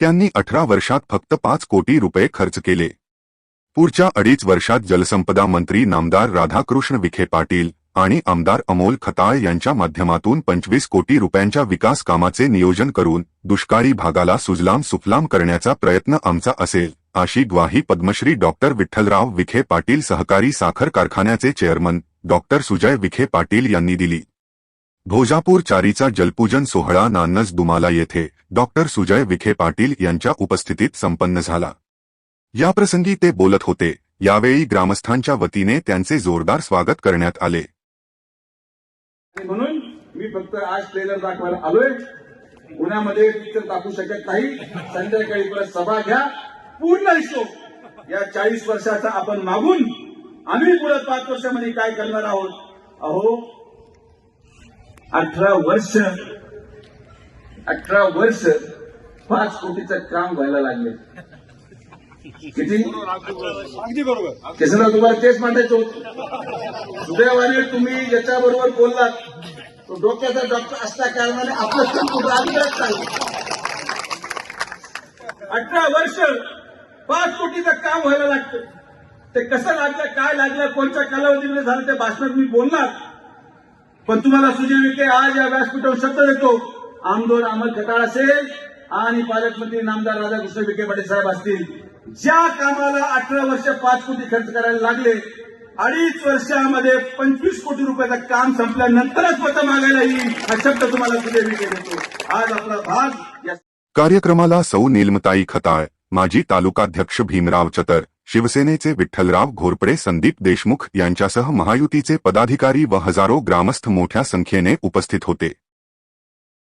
त्यांनी अठरा वर्षात फक्त पाच कोटी रुपये खर्च केले. पुढच्या अडीच वर्षात जलसंपदा मंत्री नामदार राधाकृष्ण विखे पाटील आणि आमदार अमोल खताळ यांच्या माध्यमातून पंचवीस कोटी रुपयांच्या विकास कामाचे नियोजन करून दुष्काळी भागाला सुजलाम सुफलाम करण्याचा प्रयत्न आमचा असेल अशी ग्वाही पद्मश्री डॉक्टर विठ्ठलराव विखे पाटील सहकारी साखर कारखान्याचे चेअरमन डॉक्टर सुजय विखे पाटील यांनी दिली. भोजापूर चारीचा जलपूजन सोहळा नान्नज दुमाला येथे डॉक्टर सुजय विखे पाटील यांच्या उपस्थितीत संपन्न झाला. याप्रसंगी ते बोलत होते. यावेळी ग्रामस्थांच्या वतीने त्यांचे जोरदार स्वागत करण्यात आले. म्हणून मी फक्त आज ट्रेलर दाखवायला आलोय. पुण्यामध्ये पिक्चर दाखवू शकत नाही. संध्याकाळी परत सभा घ्या. पूर्ण हिशोब. या चाळीस वर्षाचा आपण मागून आम्ही पुढे पाच वर्षामध्ये काय करणार आहोत? अहो अठरा वर्ष अठरा वर्ष पाच कोटीचं काम व्हायला लागले. किती? अगदी बरोबर. तुम्हाला तेच मांडायचं होतं. सुदैवाने तुम्ही ज्याच्याबरोबर बोललात. तो डोक्याचा डॉक्टर असल्या कारणाने आपलं काम कुठं अलीकडे चाललं अठरा वर्ष पाच कोटीचं काम व्हायला लागतं. ते कसं लागलं काय लागलं कोणत्या कालावधीमध्ये झालं ते भाषणात मी बोलणार. पण तुम्हाला सुजय विखे आज या व्यासपीठावर शब्द देतो. आमदोर अमल खटाळ असेल आणि पालकमंत्री नामदार राधाकृष्ण विखे पाटील साहेब असतील. ज्या कामाला अठरा वर्ष पाच कोटी खर्च करायला लागले अडीच वर्षामध्ये पंचवीस कोटी रुपयाचं काम संपल्यानंतरच पत मागायला येईल हा शब्द तुम्हाला सुजय विखे देतो. आज आपला भाग या कार्यक्रमाला सौ नीलमताई खताळ माजी तालुकाध्यक्ष भीमराव चतर शिवसेनेचे विठ्ठलराव घोरपडे संदीप देशमुख यांच्यासह महायुतीचे पदाधिकारी व हजारो ग्रामस्थ मोठ्या संख्येने उपस्थित होते.